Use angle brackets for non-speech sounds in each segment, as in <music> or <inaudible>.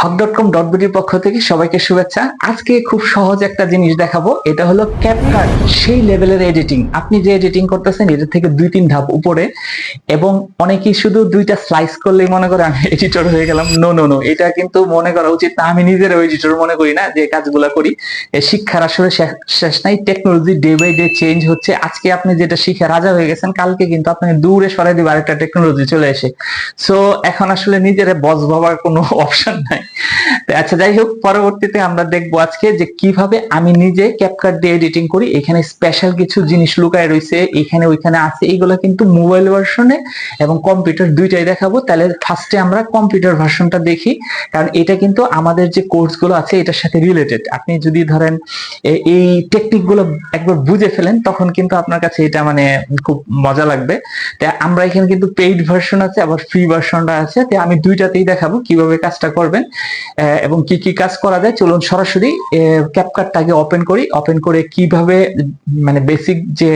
হক dot com dot বিডির পক্ষ থেকে সবাইকে শুভেচ্ছা। আজকে খুব সহজ একটা জিনিস দেখাবো, এটা হলো ক্যাপকাট সেই লেভেলের এডিটিং আপনি যে এডিটিং করতেছেন, এটা থেকে দুই তিন ধাপ উপরে। এবং অনেকেই শুধু দুইটা স্লাইস করলেই মনে করে, আমি এডিটর হয়ে গেলাম। নো নো নো এটা কিন্তু মনে করা উচিত না। আমি নিজের এডিটর মনে করি না যে কাজগুলা করি। শিক্ষার আসলে শেষ- নাই। Technology day by day change হচ্ছে। আজকে আপনি যেটা শিখে রাজা হয়ে গেছেন, কালকে কিন্তু আপনাকে দূরে সরাই দিবে আরেকটা টেকনোলজি চলে এসে। সো এখন আসলে নিজের বস ভাবার কোনো <laughs> অপশন নাই। আচ্ছা যাই হোক, পরবর্তীতে আমরা দেখব আজকে যে কীভাবে আমি নিজে ক্যাপকাট দিয়ে এডিটিং করি। এখানে স্পেশাল কিছু জিনিস লুকায় রয়েছে, এখানে, ওইখানে আছে এইগুলো কিন্তু মোবাইল ভার্সনে এবং কম্পিউটার দুইটাই দেখাবো। তাহলে ফার্স্টে আমরা কম্পিউটার ভার্সনটা দেখি, কারণ এটা কিন্তু আমাদের যে কোর্সগুলো আছে, এটার সাথে রিলেটেড আপনি যদি ধরেন এই টেকনিকগুলো একবার বুঝে ফেলেন, তখন কিন্তু আপনার কাছে এটা মানে খুব মজা লাগবে। তা আমরা এখানে কিন্তু পেইড ভার্সন আছে, আবার ফ্রি ভার্সনটা আছে। তো আমি দুইটাতেই দেখাবো কীভাবে কাজটা করবেন। এবং কি কি কাজ করা যায়? চলুন সরাসরি ক্যাপকাটটাকে ওপেন করি। ওপেন করে কীভাবে মানে বেসিক যে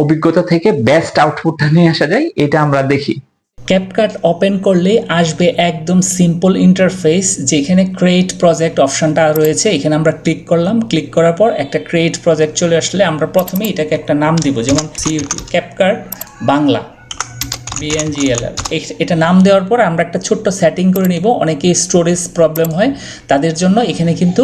অভিজ্ঞতা থেকে বেস্ট আউটপুটটা নিয়ে আসা যায়, এটা আমরা দেখি। ক্যাপকাট ওপেন করলে আসবে একদম সিম্পল ইন্টারফেস যেখানে ক্রিয়েট প্রজেক্ট অপশনটা রয়েছে। এখানে আমরা ক্লিক করলাম। ক্লিক করার পর একটা ক্রিয়েট প্রজেক্ট চলে আসলে আমরা প্রথমে এটাকে একটা নাম দিব, যেমন সি ক্যাপকাট বাংলা। বিএনজিএলএল এটা নাম দেওয়ার পর আমরা একটা ছোট্ট সেটিং করে নিব। অনেকেই স্টোরেজ প্রবলেম হয়, তাদের জন্য এখানে কিন্তু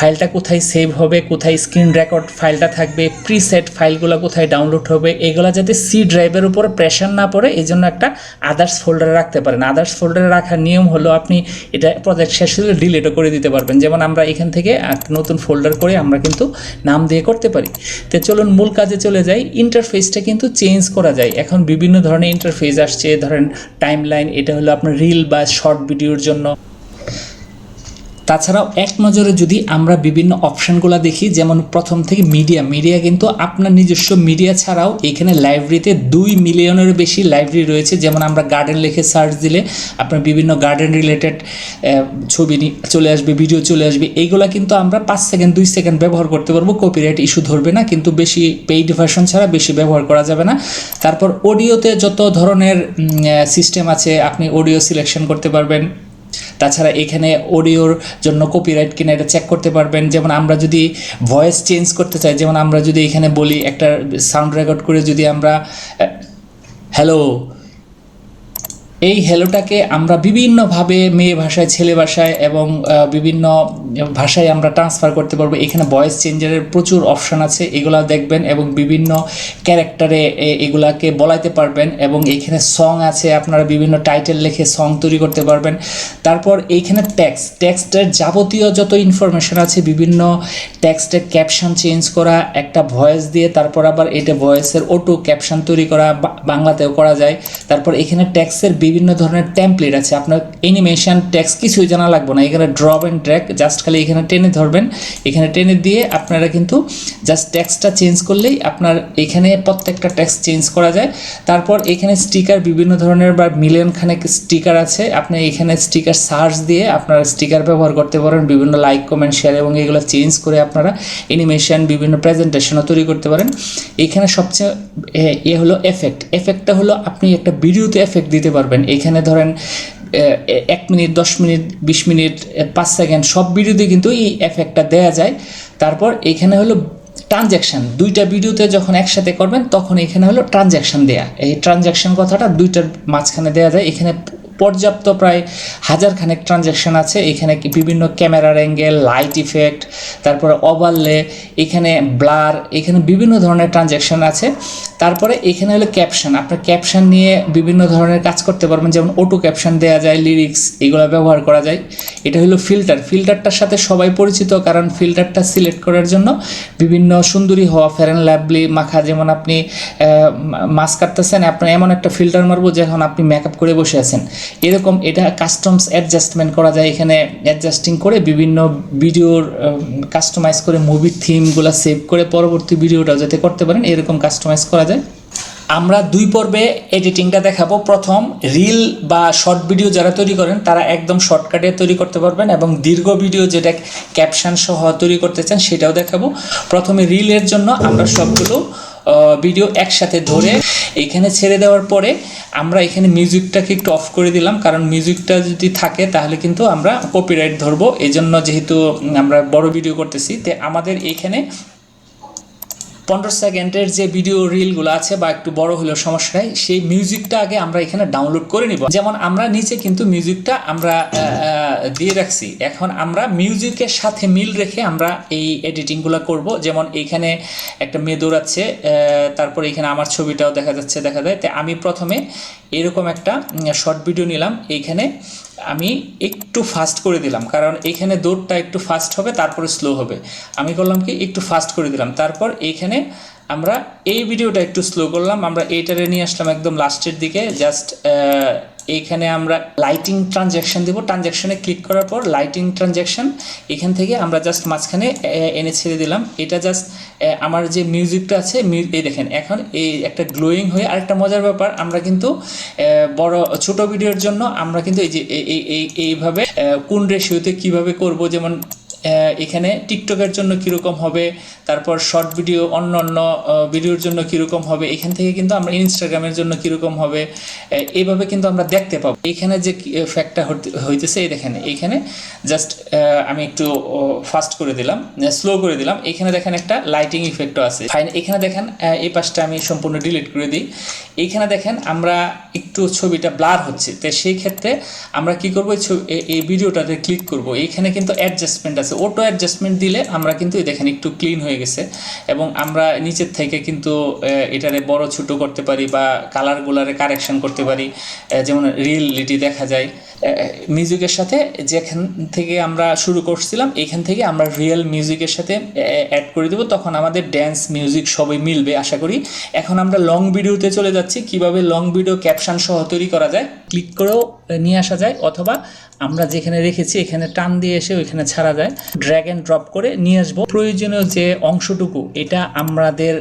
ফাইলটা কোথায় সেভ হবে, কোথায় স্ক্রিন রেকর্ড ফাইলটা থাকবে প্রিসেট ফাইলগুলো কোথায় ডাউনলোড হবে, এগুলো যাতে সি ড্রাইভের উপরে প্রেশার না পড়ে এই জন্য একটা আদার্স ফোল্ডারে রাখতে পারেন। আদার্স ফোল্ডারে রাখার নিয়ম হলো আপনি এটা প্রজেক্ট শেষ হলে ডিলিটও করে দিতে পারবেন। যেমন আমরা এখান থেকে নতুন ফোল্ডার করে আমরা কিন্তু নাম দিয়ে করতে পারি। তো চলুন মূল কাজে চলে যাই। ইন্টারফেসটা কিন্তু চেঞ্জ করা যায়। এখন বিভিন্ন ধরনের ইন্টারফেস আসছে। ধরেন টাইম লাইন এটা হলো আপনার রিল বা শর্ট ভিডিওর জন্য। তাছাড়াও এক নজরে যদি আমরা বিভিন্ন অপশানগুলো দেখি, যেমন প্রথম থেকে মিডিয়া মিডিয়া কিন্তু আপনার নিজস্ব মিডিয়া ছাড়াও এখানে লাইব্রেরিতে দুই মিলিয়নের বেশি লাইব্রেরি রয়েছে। যেমন আমরা গার্ডেন লিখে সার্চ দিলে আপনার বিভিন্ন গার্ডেন রিলেটেড ছবি চলে আসবে, ভিডিও চলে আসবে। এইগুলা কিন্তু আমরা পাঁচ সেকেন্ড, দুই সেকেন্ড ব্যবহার করতে পারব। কপিরাইট ইস্যু ধরবে না, কিন্তু বেশি পেইড ভার্সন ছাড়া বেশি ব্যবহার করা যাবে না। তারপর অডিওতে যত ধরনের সিস্টেম আছে, আপনি অডিও সিলেকশন করতে পারবেন। তাছাড়া এখানে অডিওর জন্য কপিরাইট কিনা এটা চেক করতে পারবেন। যেমন আমরা যদি ভয়েস চেঞ্জ করতে চাই, যেমন আমরা যদি এখানে বলি একটা সাউন্ড রেকর্ড করে যদি আমরা হ্যালো এই হ্যালোটাকে আমরা বিভিন্নভাবে মেয়ে ভাষায়, ছেলে ভাষায় এবং বিভিন্ন ভাষায় আমরা ট্রান্সফার করতে পারব। এখানে ভয়েস চেঞ্জারের প্রচুর অপশন আছে, এগুলা দেখবেন এবং বিভিন্ন ক্যারেক্টারে এগুলাকে বলাইতে পারবেন এবং এখানে সং আছে, আপনারা বিভিন্ন টাইটেল লিখে সং তৈরি করতে পারবেন। তারপর এইখানে ট্যাক্স ট্যাক্সটের যাবতীয় যত ইনফরমেশন আছে, বিভিন্ন ট্যাক্সটের ক্যাপশন চেঞ্জ করা, একটা ভয়েস দিয়ে, তারপর আবার এটা ভয়েসের অটো ক্যাপশন তৈরি করা বাংলাতেও করা যায়। তারপর এখানে ট্যাক্সের বিভিন্ন ধরনের টেমপ্লেট আছে। আপনার অ্যানিমেশন ট্যাক্স কিছুই জানা লাগবে না। এখানে ড্রপ অ্যান্ড ড্র্যাক জাস্ট খালি এখানে টেনে ধরবেন। এখানে টেনে দিয়ে আপনারা কিন্তু জাস্ট ট্যাক্সটা চেঞ্জ করলেই আপনার এখানে প্রত্যেকটা ট্যাক্স চেঞ্জ করা যায়। তারপর এখানে স্টিকার বিভিন্ন ধরনের বা মিলিয়ন খানেক স্টিকার আছে। আপনি এখানে স্টিকার সার্চ দিয়ে আপনারা স্টিকার ব্যবহার করতে পারেন। বিভিন্ন লাইক কমেন্ট শেয়ার এবং এগুলো চেঞ্জ করে আপনারা অ্যানিমেশন বিভিন্ন প্রেজেন্টেশনও তৈরি করতে পারেন। এখানে সবচেয়ে, এ- হলো এফেক্ট এফেক্টটা হলো আপনি একটা ভিডিওতে এফেক্ট দিতে পারবেন। এখানে ধরেন এক মিনিট, দশ মিনিট, বিশ মিনিট পাঁচ সেকেন্ড সব ভিডিওতে কিন্তু এই এফেক্টটা দেয়া যায়। তারপর এখানে হলো ট্রানজ্যাকশান দুইটা ভিডিওতে যখন একসাথে করবেন, তখন এখানে হলো ট্রানজ্যাকশান দেয়া। এই ট্রানজ্যাকশান কথাটা দুইটার মাঝখানে দেয়া যায়। এখানে পর্যাপ্ত প্রায় হাজার খানেক ট্রানজ্যাকশন আছে। এখানে বিভিন্ন ক্যামেরার অ্যাঙ্গেল লাইট ইফেক্ট তারপরে ওভারলে এখানে ব্লার এখানে বিভিন্ন ধরনের ট্রানজ্যাকশন আছে। তারপরে এখানে হলো ক্যাপশন আপনার ক্যাপশন নিয়ে বিভিন্ন ধরনের কাজ করতে পারবেন। যেমন অটো ক্যাপশন দেওয়া যায় লিরিক্স এগুলো ব্যবহার করা যায়। এটা হলো ফিল্টার ফিল্টারটার সাথে সবাই পরিচিত, কারণ ফিল্টারটা সিলেক্ট করার জন্য বিভিন্ন সুন্দরী হওয়া ফেরেন ল্যাবলি মাখা, যেমন আপনি মাস্ক কাটতেছেন আপনি এমন একটা ফিল্টার মারবো, যখন আপনি মেকআপ করে বসে আছেন। এরকম এটা কাস্টমস অ্যাডজাস্টমেন্ট করা যায়। এখানে অ্যাডজাস্টিং করে বিভিন্ন ভিডিওর কাস্টমাইজ করে মুভির থিমগুলো সেভ করে পরবর্তী ভিডিওটা যাতে করতে পারেন, এরকম কাস্টমাইজ করা যায়। আমরা দুই পর্বে এডিটিংটা দেখাবো। প্রথম রিল বা শর্ট ভিডিও যারা তৈরি করেন, তারা একদম শর্টকাটে তৈরি করতে পারবেন এবং দীর্ঘ ভিডিও যেটা ক্যাপশন সহ তৈরি করতে চান, সেটাও দেখাবো। প্রথমে রিলের জন্য আমরা সবগুলো ভিডিও একসাথে ধরে এখানে ছেড়ে দেওয়ার পরে আমরা এখানে মিউজিকটাকে একটু অফ করে দিলাম। কারণ মিউজিকটা যদি থাকে, তাহলে কিন্তু আমরা কপিরাইট ধরবো। এই জন্য যেহেতু আমরা বড় ভিডিও করতেছি, তে আমাদের এখানে পনেরো সেকেন্ডের যে ভিডিও রিলগুলো আছে বা একটু বড় হলেও সমস্যা নাই, সেই মিউজিকটা আগে আমরা এখানে ডাউনলোড করে নিব। যেমন আমরা নিচে কিন্তু মিউজিকটা আমরা দিয়ে রাখছি। এখন আমরা মিউজিকের সাথে মিল রেখে আমরা এই এডিটিংগুলো করব। যেমন এখানে একটা মেয়ে দৌড়াচ্ছে তারপর এখানে আমার ছবিটাও দেখা যাচ্ছে, দেখা যায়। তাই আমি প্রথমে এরকম একটা শর্ট ভিডিও নিলাম। এইখানে আমি একটু ফাস্ট করে দিলাম, কারণ এখানে দৌড়টা একটু ফাস্ট হবে, তারপরে স্লো হবে। আমি করলাম কি, একটু ফাস্ট করে দিলাম। তারপর এইখানে আমরা এই ভিডিওটা একটু স্লো করলাম। আমরা এইটারে নিয়ে আসলাম একদম লাস্টের দিকে জাস্ট এইখানে আমরা লাইটিং ট্রানজ্যাকশন দেবো। ট্রানজ্যাকশনে ক্লিক করার পর লাইটিং ট্রানজ্যাকশন এখান থেকে আমরা জাস্ট মাঝখানে এনে ছেড়ে দিলাম। এটা জাস্ট আমার যে মিউজিকটা আছে এই দেখেন, এখন এই একটা গ্লোয়িং হয়ে আরেকটা মজার ব্যাপার, আমরা কিন্তু বড়, ছোট ভিডিওর জন্য আমরা কিন্তু এই যে এই- এই- এই এইভাবে কোন রেশিওতে কীভাবে করব, যেমন এখানে টিকটকের জন্য কীরকম হবে, তারপর শর্ট ভিডিও, অন্য অন্য ভিডিওর জন্য কীরকম হবে, এখান থেকে কিন্তু আমরা ইনস্টাগ্রামের জন্য কীরকম হবে এইভাবে কিন্তু আমরা দেখতে পাবো। এখানে যে ফ্যাক্টটা হইতেছে, এই দেখেন এইখানে জাস্ট আমি একটু ফাস্ট করে দিলাম স্লো করে দিলাম। এখানে দেখেন একটা লাইটিং ইফেক্টও আছে। ফাইন এখানে দেখেন এই পাশটা আমি সম্পূর্ণ ডিলিট করে দিই। এইখানে দেখেন, আমরা একটু ছবিটা ব্লার হচ্ছে। তো সেই ক্ষেত্রে আমরা কি করব, এই ভিডিওটাতে ক্লিক করব। এখানে কিন্তু অ্যাডজাস্টমেন্ট আছে। অটো অ্যাডজাস্টমেন্ট দিলে আমরা কিন্তু দেখেন একটু ক্লিন হয়ে গেছে এবং আমরা নিচের থেকে কিন্তু এটারে বড় ছোট করতে পারি বা কালারগুলারে কারেকশন করতে পারি। যেমন রিয়েলিটি দেখা যায়। মিউজিকের সাথে যেখান থেকে আমরা শুরু করছিলাম, এখান থেকে আমরা রিয়েল মিউজিকের সাথে অ্যাড করে দেবো। তখন আমাদের ড্যান্স মিউজিক সবই মিলবে, আশা করি। এখন আমরা লং ভিডিওতে চলে যাচ্ছি। কীভাবে লং ভিডিও ক্যাপশন সহ তৈরি করা যায় ক্লিক করেও নিয়ে আসা যায় অথবা আমরা যেখানে রেখেছি এখানে টান দিয়ে এসে ওইখানে ছাড়া যায়। ড্র্যাগ অ্যান্ড ড্রপ করে নিয়ে আসব। প্রয়োজনীয় যে অংশটুকু, এটা আমাদের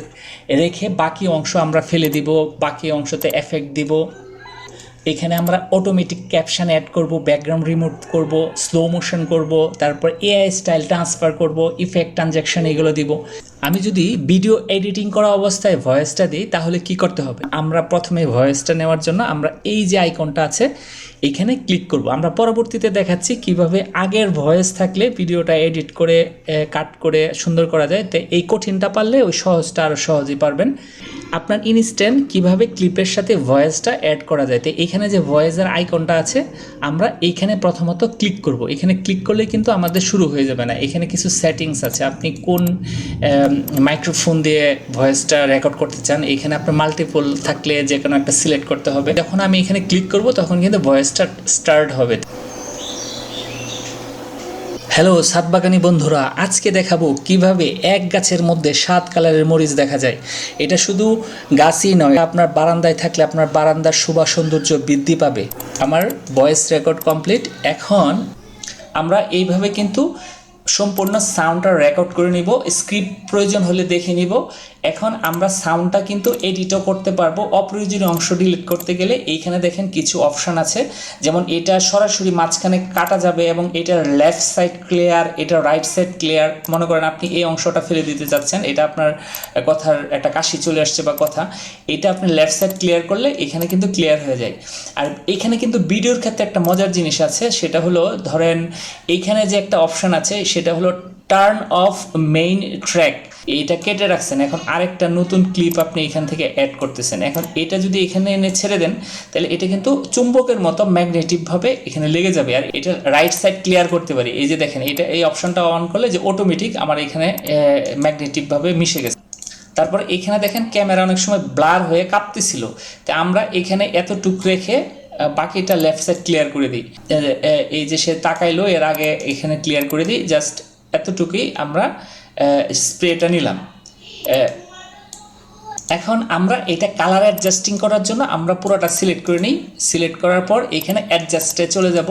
রেখে বাকি অংশ আমরা ফেলে দিব, বাকি অংশতে এফেক্ট দিব। এখানে আমরা অটোমেটিক ক্যাপশান অ্যাড করব ব্যাকগ্রাউন্ড রিমুভ করব স্লো মোশন করব, তারপর এআই স্টাইল ট্রান্সফার করব ইফেক্ট ট্রানজ্যাকশন এগুলো দিব। আমি যদি ভিডিও এডিটিং করা অবস্থায় ভয়েসটা দিই, তাহলে কি করতে হবে? আমরা প্রথমে ভয়েসটা নেওয়ার জন্য আমরা এই যে আইকনটা আছে এখানে ক্লিক করব। আমরা পরবর্তীতে দেখাচ্ছি কীভাবে আগের ভয়েস থাকলে ভিডিওটা এডিট করে কাট করে সুন্দর করা যায়। তো এই কঠিনটা পারলে ওই সহজটা আরও সহজেই পারবেন। আপনার ইনস্ট্যান্ট কীভাবে ক্লিপের সাথে ভয়েসটা অ্যাড করা যায়। তো এখানে যে ভয়েসের আইকনটা আছে, আমরা এইখানে প্রথমত ক্লিক করব। এখানে ক্লিক করলে কিন্তু আমাদের শুরু হয়ে যাবে না। এখানে কিছু সেটিংস আছে। আপনি কোন মাইক্রোফোন দিয়ে ভয়েসটা রেকর্ড করতে চান, এখানে আপনার মাল্টিপল থাকলে যে কোনো একটা সিলেক্ট করতে হবে। যখন আমি এখানে ক্লিক করব, তখন কিন্তু ভয়েসটা স্টার্ট হবে। হ্যালো সাতবাগানি বন্ধুরা, আজকে দেখাবো কীভাবে এক গাছের মধ্যে সাত কালারের মরিচ দেখা যায়। এটা শুধু গাছই নয়, আপনার বারান্দায় থাকলে আপনার বারান্দার শোভা সৌন্দর্য বৃদ্ধি পাবে। আমার ভয়েস রেকর্ড কমপ্লিট এখন আমরা এইভাবে কিন্তু সম্পূর্ণ সাউন্ডটা রেকর্ড করে নিব। স্ক্রিপ্ট প্রয়োজন হলে দেখে নিব। এখন আমরা সাউন্ডটা কিন্তু এডিটও করতে পারব। অপ্রয়োজনীয় অংশ ডিলিট করতে গেলে এইখানে দেখেন কিছু অপশান আছে। যেমন এটা সরাসরি মাঝখানে কাটা যাবে এবং এটার লেফট সাইড ক্লিয়ার এটা রাইট সাইড ক্লিয়ার মনে করেন আপনি এই অংশটা ফেলে দিতে চাচ্ছেন এটা আপনার কথার একটা কাশি চলে আসছে বা কথা। এটা আপনি লেফট সাইড ক্লিয়ার করলে এখানে কিন্তু ক্লিয়ার হয়ে যায়। আর এখানে কিন্তু ভিডিওর ক্ষেত্রে একটা মজার জিনিস আছে, সেটা হলো ধরেন এইখানে যে একটা অপশান আছে, সেটা হলো টার্ন অফ মেইন ট্র্যাক এইটা কেটে রাখছেন, এখন আরেকটা নতুন ক্লিপ আপনি এখান থেকে অ্যাড করতেছেন। এখন এটা যদি এখানে এনে ছেড়ে দেন, তাহলে এটা কিন্তু চুম্বকের মতো ম্যাগনেটিকভাবে এখানে লেগে যাবে। আর এটা রাইট সাইড ক্লিয়ার করতে পারি। এই যে দেখেন, এটা, এই অপশনটা অন করলে যে অটোমেটিক আমার এখানে ম্যাগনেটিকভাবে মিশে গেছে। তারপর এখানে দেখেন ক্যামেরা অনেক সময় ব্লার হয়ে কাঁপতেছিল। তা আমরা এখানে এতটুক রেখে বাকিটা লেফট সাইড ক্লিয়ার করে দিই। এই যে সে তাকাইলো, এর আগে এখানে ক্লিয়ার করে দিই। জাস্ট এতটুকুই আমরা স্প্রেটা নিলাম। এখন আমরা এটা কালার অ্যাডজাস্টিং করার জন্য আমরা পুরোটা সিলেক্ট করে নিই। সিলেক্ট করার পর এখানে অ্যাডজাস্টে চলে যাব।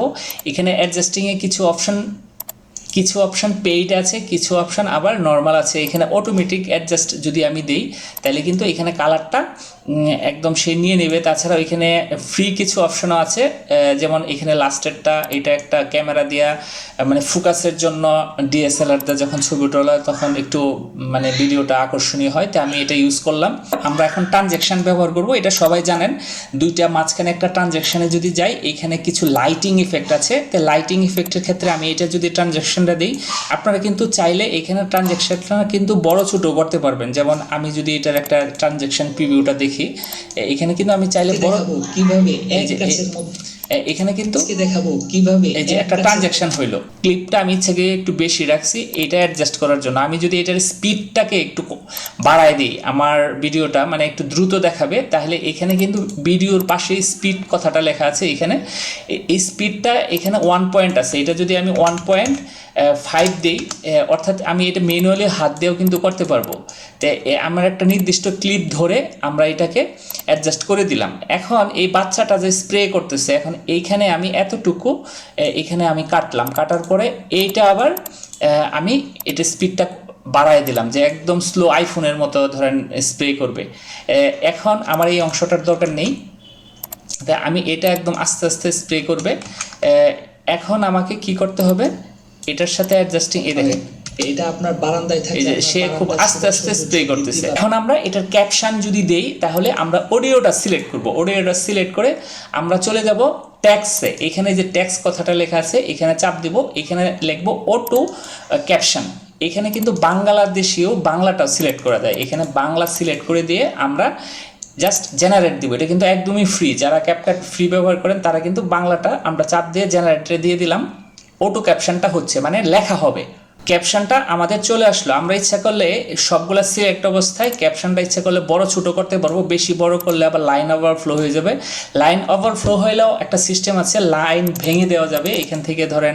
এখানে অ্যাডজাস্টিংয়ে কিছু অপশান কিছু অপশান পেইড আছে, কিছু অপশান আবার নর্মাল আছে। এখানে অটোমেটিক অ্যাডজাস্ট যদি আমি দিই, তাহলে কিন্তু এখানে কালারটা একদম সে নিয়ে নেবে। তাছাড়া এখানে ফ্রি কিছু অপশনও আছে যেমন এখানে লাস্টেরটা এটা একটা ক্যামেরা দিয়া মানে ফোকাসের জন্য ডিএসএলআর দিয়ে যখন ছবি তোলা তখন একটু মানে ভিডিওটা আকর্ষণীয় হয় তাই আমি এটা ইউজ করলাম। আমরা এখন ট্রানজ্যাকশন ব্যবহার করব, এটা সবাই জানেন। দুইটা মাঝখানে একটা ট্রানজ্যাকশনে যদি যাই এখানে কিছু লাইটিং ইফেক্ট আছে। তো লাইটিং ইফেক্টের ক্ষেত্রে আমি এটা যদি ট্রানজ্যাকশনটা দিই, আপনারা কিন্তু চাইলে এখানে ট্রানজ্যাকশনটা কিন্তু বড় ছোটো করতে পারবেন। যেমন আমি যদি এটার একটা ট্রানজ্যাকশন প্রিভিউটা দেখি এ- এখানে কিন্তু আমি চাইলে বড় কীভাবে এক গাছের মধ্যে এখানে কিন্তু দেখাবো কীভাবে এই যে একটা ট্রানজ্যাকশন হইল। ক্লিপটা আমি ইচ্ছে একটু বেশি রাখছি এটা অ্যাডজাস্ট করার জন্য। আমি যদি এটার স্পিডটাকে একটু বাড়ায় দিই আমার ভিডিওটা মানে একটু দ্রুত দেখাবে তাহলে এখানে কিন্তু ভিডিওর পাশে স্পিড কথাটা লেখা আছে এখানে। এই স্পিডটা এখানে ওয়ান পয়েন্ট আছে। এটা যদি আমি ওয়ান পয়েন্ট ফাইভ দিই অর্থাৎ আমি এটা ম্যানুয়ালি হাত দিয়েও কিন্তু করতে পারব। তো আমার একটা নির্দিষ্ট ক্লিপ ধরে আমরা এটাকে অ্যাডজাস্ট করে দিলাম। এখন এই বাচ্চাটা যে স্প্রে করতেছে, এখন এইখানে আমি এতটুকু এখানে আমি কাটলাম। কাটার পরে এইটা আবার আমি এটা স্পিডটা বাড়ায় দিলাম যে একদম স্লো আইফোনের মতো ধরেন স্প্রে করবে। এখন আমার এই অংশটার দরকার নেই। তাই আমি এটা একদম আস্তে আস্তে স্প্রে করবে। এখন আমাকে কি করতে হবে? এটার সাথে অ্যাডজাস্টিং এই দেখেন এটা আপনার বারান্দায় থাকে সে খুব আস্তে আস্তে স্প্রে করতেছে। এখন আমরা এটার ক্যাপশন যদি দেই তাহলে আমরা অডিওটা সিলেক্ট করব। অডিওটা সিলেক্ট করে আমরা চলে যাব ট্যাক্সে এখানে যে ট্যাক্স কথাটা লেখা আছে এখানে চাপ দিব এখানে লিখব অটো ক্যাপশন এখানে কিন্তু বাংলাদেশীয় বাংলাটাও সিলেক্ট করা যায়। এখানে বাংলা সিলেক্ট করে দিয়ে আমরা জাস্ট জেনারেট দিব। এটা কিন্তু একদমই ফ্রি যারা ক্যাপকাট ফ্রি ব্যবহার করেন তারা কিন্তু বাংলাটা আমরা চাপ দিয়ে জেনারেটরে দিয়ে দিলাম। অটো ক্যাপশনটা হচ্ছে মানে লেখা হবে। ক্যাপশনটা আমাদের চলে আসলো। আমরা ইচ্ছা করলে সবগুলা সিলেক্ট অবস্থায় ক্যাপশনটা ইচ্ছা করলে বড় ছোট করতে পারব, বেশি বড় করলে আবার লাইন ওভারফ্লো হয়ে যাবে। লাইন ওভারফ্লো হইলেও একটা সিস্টেম আছে লাইন ভেঙে দেওয়া যাবে। এখান থেকে ধরেন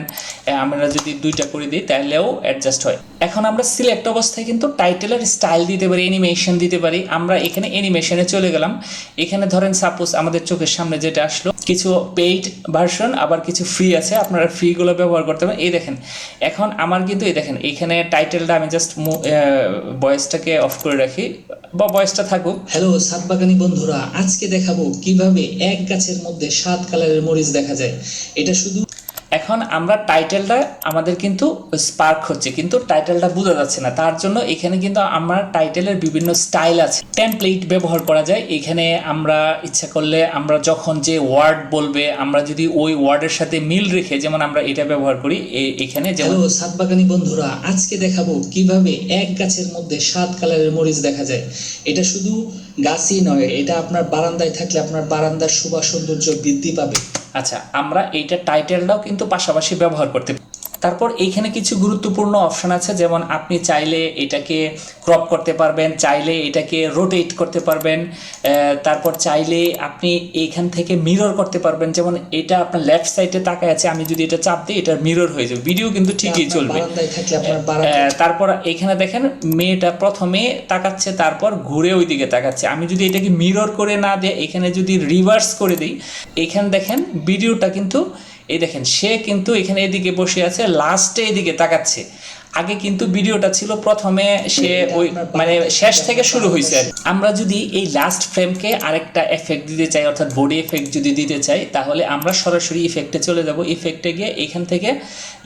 আমরা যদি দুইটা করে দিই তাহলেও অ্যাডজাস্ট হয়। এখন আমরা সিলেক্ট অবস্থায় কিন্তু টাইটেলের স্টাইল দিতে পারি অ্যানিমেশন দিতে পারি। আমরা এখানে অ্যানিমেশনে চলে গেলাম। এখানে ধরেন সাপোজ আমাদের চোখের সামনে যেটা আসলো, কিছু পেইড ভার্সন আবার কিছু ফ্রি আছে। আপনারা ফ্রিগুলো ব্যবহার করতে পারেন। এই দেখেন, এখন আমার কিন্তু এই দেখেন এখানে টাইটেলটা আমি জাস্ট বয়েসটাকে অফ করে রাখি, বা বয়সটা থাকুক। হ্যালো সাতবাগানি বন্ধুরা, আজকে দেখাবো কীভাবে এক গাছের মধ্যে সাত কালারের মরিচ দেখা যায়। এটা শুধু এখন আমরা টাইটেলটা আমাদের কিন্তু স্পার্ক হচ্ছে, কিন্তু টাইটেলটা বোঝা যাচ্ছে না। তার জন্য এখানে কিন্তু আমার টাইটেলের বিভিন্ন স্টাইল আছে। টেমপ্লেট ব্যবহার করা যায়। এখানে আমরা ইচ্ছা করলে আমরা যখন যে ওয়ার্ড বলবে, আমরা যদি ওই ওয়ার্ডের সাথে মিল রেখে যেমন আমরা এটা ব্যবহার করি এখানে যেমন সাতবাগানি বন্ধুরা, আজকে দেখাবো কীভাবে এক গাছের মধ্যে সাত কালারের মরিচ দেখা যায়। এটা শুধু গাছই নয়, এটা আপনার বারান্দায় থাকলে আপনার বারান্দার শোভা সৌন্দর্য বৃদ্ধি পাবে। আচ্ছা আমরা এইটা টাইটেলটাও কিন্তু পাশাপাশি ব্যবহার করতে। তারপর এইখানে কিছু গুরুত্বপূর্ণ অপশন আছে যেমন আপনি চাইলে এটাকে ক্রপ করতে পারবেন চাইলে এটাকে রোটেট করতে পারবেন তারপর চাইলে আপনি এইখান থেকে মিরর করতে পারবেন যেমন এটা আপনার লেফট সাইডে তাকায় আছে আমি যদি এটা চাপ দিই এটা মিরর হয়ে যাবে। ভিডিও কিন্তু ঠিকই চলবে। তারপর এখানে দেখেন মেয়েটা প্রথমে তাকাচ্ছে তারপর ঘুরে ওই দিকে তাকাচ্ছে। আমি যদি এটাকে মিরর করে না দিয়ে এখানে যদি রিভার্স করে দিই এখানে দেখেন ভিডিওটা কিন্তু এই দেখেন সে কিন্তু এখানে এদিকে বসে আছে লাস্টে এদিকে তাকাচ্ছে। আগে কিন্তু ভিডিওটা ছিল প্রথমে সে ওই মানে শেষ থেকে শুরু হয়েছে আমরা যদি এই লাস্ট ফ্রেমকে আরেকটা এফেক্ট দিতে চাই অর্থাৎ বডি এফেক্ট যদি দিতে চাই তাহলে আমরা সরাসরি ইফেক্টে চলে যাব। ইফেক্টে গিয়ে এখান থেকে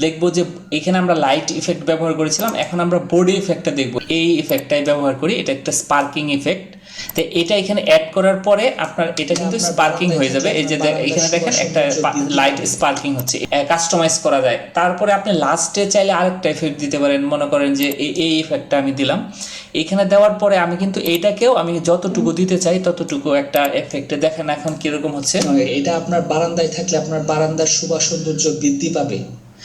দেখব যে এখানে আমরা লাইট ইফেক্ট ব্যবহার করেছিলাম এখন আমরা বডি ইফেক্টটা দেখব। এই ইফেক্টটাই ব্যবহার করি এটা একটা স্পার্কিং ইফেক্ট তো এটা এখানে অ্যাড করার পরে আপনার এটা কিন্তু স্পার্কিং হয়ে যাবে। এই যে এখানে দেখেন একটা লাইট স্পার্কিং হচ্ছে। কাস্টমাইজ করা যায়। তারপরে আপনি লাস্টে চাইলে আরেকটা এফেক্ট দিতে পারেন। মনে করেন যে এই ইফেক্টটা আমি দিলাম। এখানে দেওয়ার পরে আমি কিন্তু এইটাকেও আমি যতটুকু দিতে চাই ততটুকু একটা এফেক্টে দেখেন এখন কীরকম হচ্ছে। এটা আপনার বারান্দায় থাকলে আপনার বারান্দার শোভা সৌন্দর্য বৃদ্ধি পাবে।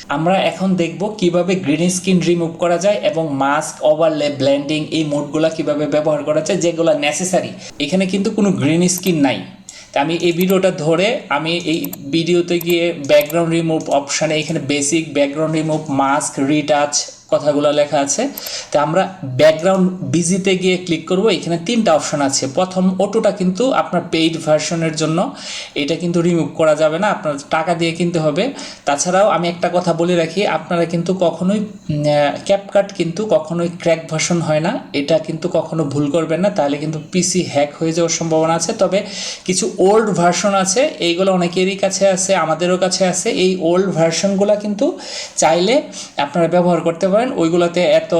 আমরা এখন দেখব কীভাবে গ্রিন স্ক্রিন রিমুভ করা যায় এবং মাস্ক ওভারলে ব্লেন্ডিং এই মোডগুলো কীভাবে ব্যবহার করা যায় যেগুলো নেসেসারি এখানে কিন্তু কোনো গ্রিন স্ক্রিন নাই। তা আমি এই ভিডিওটা ধরে আমি এই ভিডিওতে গিয়ে ব্যাকগ্রাউন্ড রিমুভ অপশানে এখানে basic background remove mask retouch কথাগুলো লেখা আছে। তো আমরা ব্যাকগ্রাউন্ড বিজিতে গিয়ে ক্লিক করব। এখানে তিনটা অপশন আছে। প্রথম অটোটা কিন্তু আপনার পেইড ভার্সনের জন্য। এটা কিন্তু রিমুভ করা যাবে না। আপনার টাকা দিয়ে কিনতে হবে। তাছাড়াও আমি একটা কথা বলে রাখি, আপনারা কিন্তু কখনোই ক্যাপকাট কিন্তু কখনোই ক্র্যাক ভার্সন হয় না। এটা কিন্তু কখনো ভুল করবেন না। তাহলে কিন্তু পিসি হ্যাক হয়ে যাওয়ার সম্ভাবনা আছে। তবে কিছু ওল্ড ভার্সন আছে। এইগুলো অনেকেরই কাছে আছে, আমাদেরও কাছে আছে। এই ওল্ড ভার্সনগুলো কিন্তু চাইলে আপনারা ব্যবহার করতে পারেন। ওইগুলোতে এত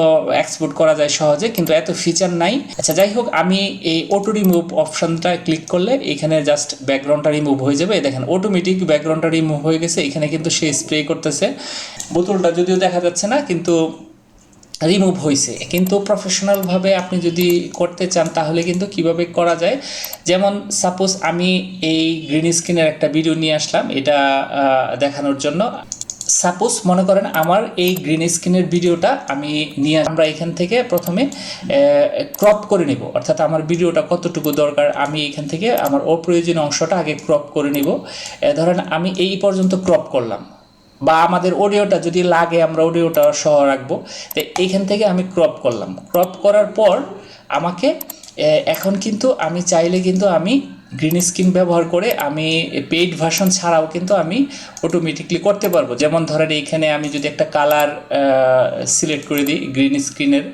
এক্সপোর্ট করা যায় সহজে, কিন্তু এত ফিচার নাই। আচ্ছা যাই হোক, আমি এই অটো রিমুভ অপশনটা ক্লিক করলে এখানে জাস্ট ব্যাকগ্রাউন্ডটা রিমুভ হয়ে যাবে। দেখেন অটোমেটিক ব্যাকগ্রাউন্ডটা রিমুভ হয়ে গেছে, এখানে কিন্তু সে স্প্রে করতেছে। বোতলটা যদিও দেখা যাচ্ছে না, কিন্তু রিমুভ হয়েছে কিন্তু প্রফেশনালভাবে আপনি যদি করতে চান, তাহলে কিন্তু কীভাবে করা যায়? যেমন সাপোজ আমি এই গ্রিন স্ক্রিনের একটা ভিডিও নিয়ে আসলাম, এটা দেখানোর জন্য। সাপোজ মনে করেন আমার এই গ্রিন স্ক্রিনের ভিডিওটা আমি নিয়ে আমরা এখান থেকে প্রথমে ক্রপ করে নেব। অর্থাৎ আমার ভিডিওটা কতটুকু দরকার, আমি এখান থেকে আমার অপ্রয়োজনীয় অংশটা আগে ক্রপ করে নিব। ধরেন আমি এই পর্যন্ত ক্রপ করলাম। বা আমাদের অডিওটা যদি লাগে, আমরা অডিওটা সহ রাখব। তো এইখান থেকে আমি ক্রপ করলাম। ক্রপ করার পর আমাকে এখন কিন্তু আমি চাইলে কিন্তু আমি গ্রিন স্ক্রিন ব্যবহার করে আমি পেইড ভার্সন ছাড়াও কিন্তু আমি অটোমেটিকলি করতে পারব। যেমন ধরেন এইখানে আমি যদি একটা কালার সিলেক্ট করে দিই গ্রিন স্ক্রিনের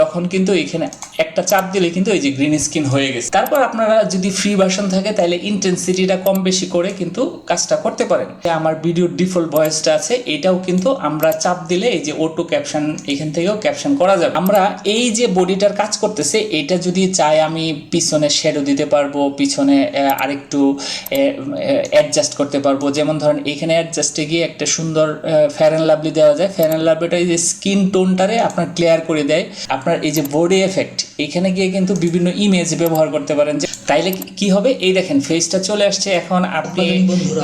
তখন কিন্তু এখানে একটা চাপ দিলে কিন্তু এই যে গ্রিন স্ক্রিন হয়ে গেছে। তারপর আপনারা যদি ফ্রি ভার্সন থাকে, তাহলে ইন্টেন্সিটিটা কম বেশি করে কিন্তু কাজটা করতে পারেন। আমার ভিডিওর ডিফল্ট ভয়েসটা আছে, এটাও কিন্তু আমরা চাপ দিলে এই যে অটো ক্যাপশন এখান থেকেও ক্যাপশন করা যাবে। আমরা এই যে বডিটার কাজ করতেছে, এটা যদি চাই আমি পিছনে শ্যাডো দিতে পারব, পিছনে আরেকটু অ্যাডজাস্ট করতে পারব। যেমন ধরেন এখানে অ্যাডজাস্টে গিয়ে একটা সুন্দর ফ্যার অ্যান্ড লাভলি দেওয়া যায়। ফ্যার অ্যান্ড লাভলিটা এই যে স্কিন টোনটারে আপনার ক্লিয়ার করে দেয়। আপনার এই যে বডি এফেক্ট এখানে গিয়ে কিন্তু বিভিন্ন ইমেজ ব্যবহার করতে পারেন। যে তাইলে কি- হবে? এই দেখেন ফেসটা চলে আসছে। এখন আপনি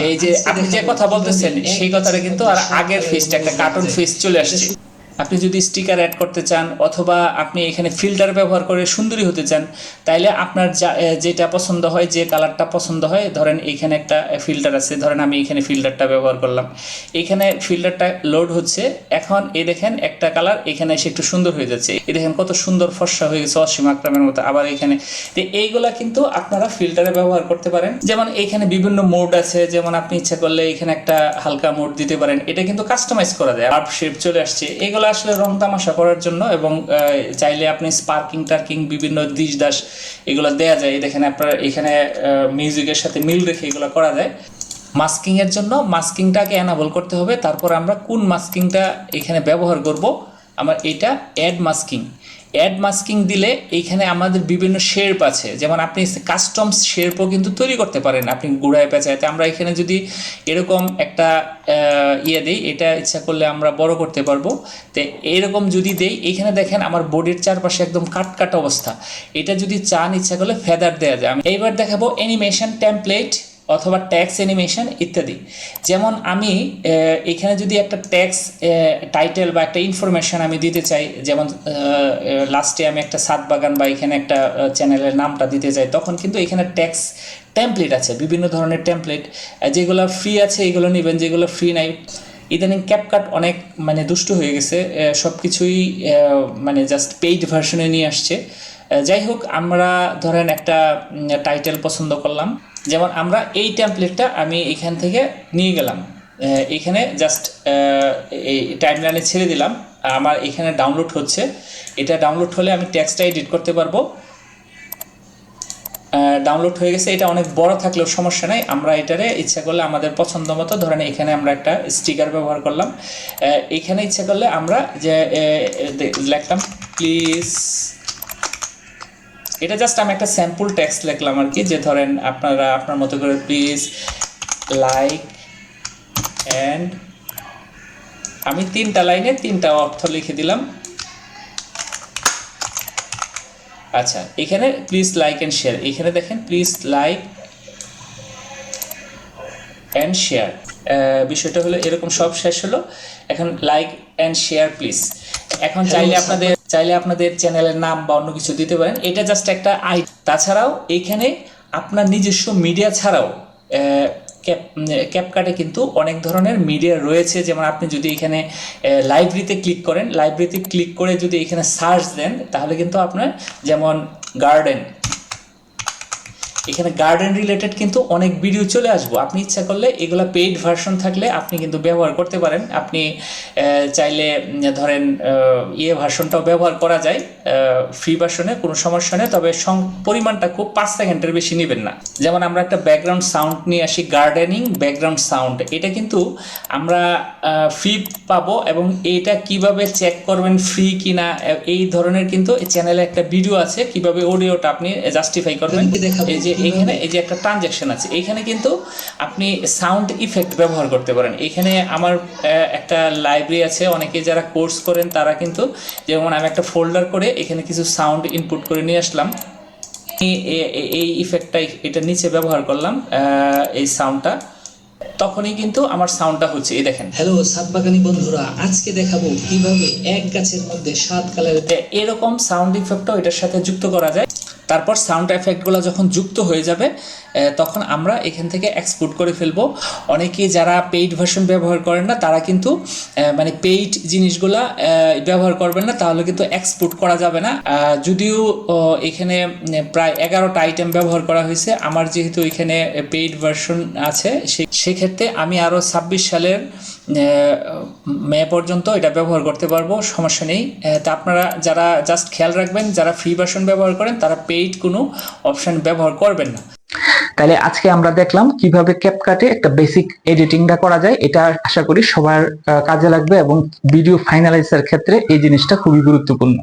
এই যে আপনি যে কথা বলতেছেন সেই কথাটা কিন্তু আর আগের ফেসটা একটা কার্টুন ফেস চলে আসছে। আপনি যদি স্টিকার অ্যাড করতে চান অথবা আপনি এখানে ফিল্টার ব্যবহার করে সুন্দরী হতে চান, তাইলে আপনার যা যেটা পছন্দ হয়, যে কালারটা পছন্দ হয়, ধরেন এখানে একটা ফিল্টার আছে, ধরেন আমি এখানে ফিল্টারটা ব্যবহার করলাম। এখানে ফিল্টারটা লোড হচ্ছে, এখন এই দেখেন একটা কালার এখানে এসে একটু সুন্দর হয়ে যাচ্ছে। এই দেখেন কত সুন্দর ফর্সা হয়ে গেছে অসীম আকরামের মতো, আবার এখানে। তো এইগুলা কিন্তু আপনারা ফিল্টারে ব্যবহার করতে পারেন। যেমন এখানে বিভিন্ন মোড আছে, যেমন আপনি ইচ্ছা করলে এখানে একটা হালকা মোড দিতে পারেন। এটা কিন্তু কাস্টমাইজ করা যায় আর্ট শেপ চলে আসছে। এগুলো আসলে রং তামাশা করার জন্য এবং চাইলে আপনি স্পার্কিং টার্কিং বিভিন্ন দিশ দাস এগুলো দেওয়া যায়। দেখেন আপনার এখানে মিউজিকের সাথে মিল রেখে এগুলো করা যায়। মাস্কিংয়ের জন্য মাস্কিংটাকে অ্যানাবল করতে হবে। তারপর আমরা কোন মাস্কিংটা এখানে ব্যবহার করব? আমার এটা অ্যাড মাস্কিং অ্যাড মাস্কিং দিলে এইখানে আমাদের বিভিন্ন শেপ আছে। যেমন আপনি কাস্টম শেপও কিন্তু তৈরি করতে পারেন। আপনি গুড়ায় পেঁচাইতে আমরা এখানে যদি এরকম একটা ইয়ে দিই, এটা ইচ্ছা করলে আমরা বড় করতে পারব। তো এরকম যদি দেই এখানে দেখেন আমার বডির চারপাশে একদম কাট কাট অবস্থা। এটা যদি চান, ইচ্ছা করলে ফেদার দেওয়া যায়। আমি এইবার দেখাবো অ্যানিমেশন টেমপ্লেট অথবা ট্যাক্স অ্যানিমেশন ইত্যাদি। যেমন আমি এখানে যদি একটা ট্যাক্স টাইটেল বা একটা ইনফরমেশন আমি দিতে চাই, যেমন লাস্টে আমি একটা সাত বাগান বা এখানে একটা চ্যানেলের নামটা দিতে চাই, তখন কিন্তু এখানে ট্যাক্স টেমপ্লেট আছে, বিভিন্ন ধরনের টেমপ্লেট যেগুলো ফ্রি আছে এগুলো নেবেন, যেগুলো ফ্রি নাই। ইদানিং ক্যাপকাট অনেক মানে দুষ্ট হয়ে গেছে সব কিছুই মানে জাস্ট পেইড ভার্সনে নিয়ে আসছে। যাই হোক, আমরা ধরেন একটা টাইটেল পছন্দ করলাম। যেমন আমরা এই টেমপ্লেটটা আমি এখান থেকে নিয়ে গেলাম। এখানে জাস্ট এই টাইমলাইনে ছেড়ে দিলাম। আমার এখানে ডাউনলোড হচ্ছে। এটা ডাউনলোড হলে আমি টেক্সটটা এডিট করতে পারব। ডাউনলোড হয়ে গেছে। এটা অনেক বড় থাকলেও সমস্যা নাই। আমরা এটারে ইচ্ছা করলে আমাদের পছন্দ মতো ধরেন এখানে আমরা একটা স্টিকার ব্যবহার করলাম। এখানে ইচ্ছা করলে আমরা যে লিখলাম প্লিজ এটা জাস্ট আমি একটা স্যাম্পল টেক্সট লিখলাম আর কি, যে ধরেন আপনারা আপনার মতো করে প্লিজ লাইক অ্যান্ড আমি তিনটা লাইনে তিনটা অর্থ লিখে দিলাম। আচ্ছা এখানে প্লিজ লাইক অ্যান্ড শেয়ার এখানে দেখেন প্লিজ লাইক অ্যান্ড শেয়ার বিষয়টা হলো এরকম সব শেষ হলো। এখন লাইক অ্যান্ড শেয়ার প্লিজ এখন চাইলে আপনাদের চাইলে আপনাদের চ্যানেলের নাম বা অন্য কিছু দিতে পারেন। এটা জাস্ট একটা আই তাছাড়াও এখানে আপনার নিজস্ব মিডিয়া ছাড়াও ক্যাপকাটে কিন্তু অনেক ধরনের মিডিয়া রয়েছে। যেমন আপনি যদি এখানে লাইব্রেরিতে ক্লিক করেন লাইব্রেরিতে ক্লিক করে যদি এখানে সার্চ দেন তাহলে কিন্তু আপনার যেমন গার্ডেন এখানে গার্ডেন রিলেটেড কিন্তু অনেক ভিডিও চলে আসব। আপনি ইচ্ছা করলে এগুলা পেইড ভার্সন থাকলে আপনি কিন্তু ব্যবহার করতে পারেন। আপনি চাইলে ধরেন ইয়ে ভার্সনটাও ব্যবহার করা যায়। ফ্রি ভার্সনে কোনো সমস্যা নেই তবে সং- পরিমাণটা খুব পাঁচ সেকেন্ডের বেশি নেবেন না। যেমন আমরা একটা ব্যাকগ্রাউন্ড সাউন্ড নিয়ে আসি গার্ডেনিং ব্যাকগ্রাউন্ড সাউন্ড এটা কিন্তু আমরা ফ্রি পাবো এবং এটা কীভাবে চেক করবেন ফ্রি কিনা এই ধরনের কিন্তু এই চ্যানেলে একটা ভিডিও আছে। কীভাবে অডিওটা আপনি জাস্টিফাই করবেন। এই যে কিভাবে- এখানে এই যে একটা ট্রানজ্যাকশন আছে এখানে কিন্তু আপনি সাউন্ড ইফেক্ট ব্যবহার করতে পারেন। এখানে আমার একটা লাইব্রেরি আছে অনেকে যারা কোর্স করেন তারা কিন্তু যেমন আমি একটা ফোল্ডার করে এখানে কিছু সাউন্ড ইনপুট করে নিয়ে আসলাম। এই- ইফেক্টটা এটা নিচে ব্যবহার করলাম এই সাউন্ডটা তখনই কিন্তু আমার সাউন্ডটা হচ্ছে এই দেখেন। হ্যালো সাতবাগানি বন্ধুরা আজকে দেখাবো কীভাবে এক গাছের মধ্যে সাত কালারের এরকম সাউন্ড ইফেক্টও এটার সাথে যুক্ত করা যায়। তারপর সাউন্ড এফেক্টগুলো যখন যুক্ত হয়ে যাবে তখন আমরা এখান থেকে এক্সপোর্ট করে ফেলব। অনেকেই যারা পেইড ভার্সন ব্যবহার করেন না, তারা কিন্তু মানে পেইড জিনিসগুলা ব্যবহার করবেন না, তাহলে কিন্তু এক্সপোর্ট করা যাবে না। যদিও এখানে প্রায় এগারোটা আইটেম ব্যবহার করা হয়েছে। আমার যেহেতু এখানে পেইড ভার্সন আছে সেক্ষেত্রে আমি আরও ছাব্বিশ সালের মে পর্যন্ত এটা ব্যবহার করতে পারব, সমস্যা নেই। তা আপনারা যারা জাস্ট খেয়াল রাখবেন, যারা ফ্রি ভার্সন ব্যবহার করেন, তারা পেইড কোনো অপশন ব্যবহার করবেন না। তাহলে আজকে আমরা দেখলাম কীভাবে ক্যাপকাটে একটা বেসিক এডিটিংটা করা যায়, এটা আশা করি সবার কাজে লাগবে এবং ভিডিও ফাইনালাইজের ক্ষেত্রে এই জিনিসটা খুবই গুরুত্বপূর্ণ।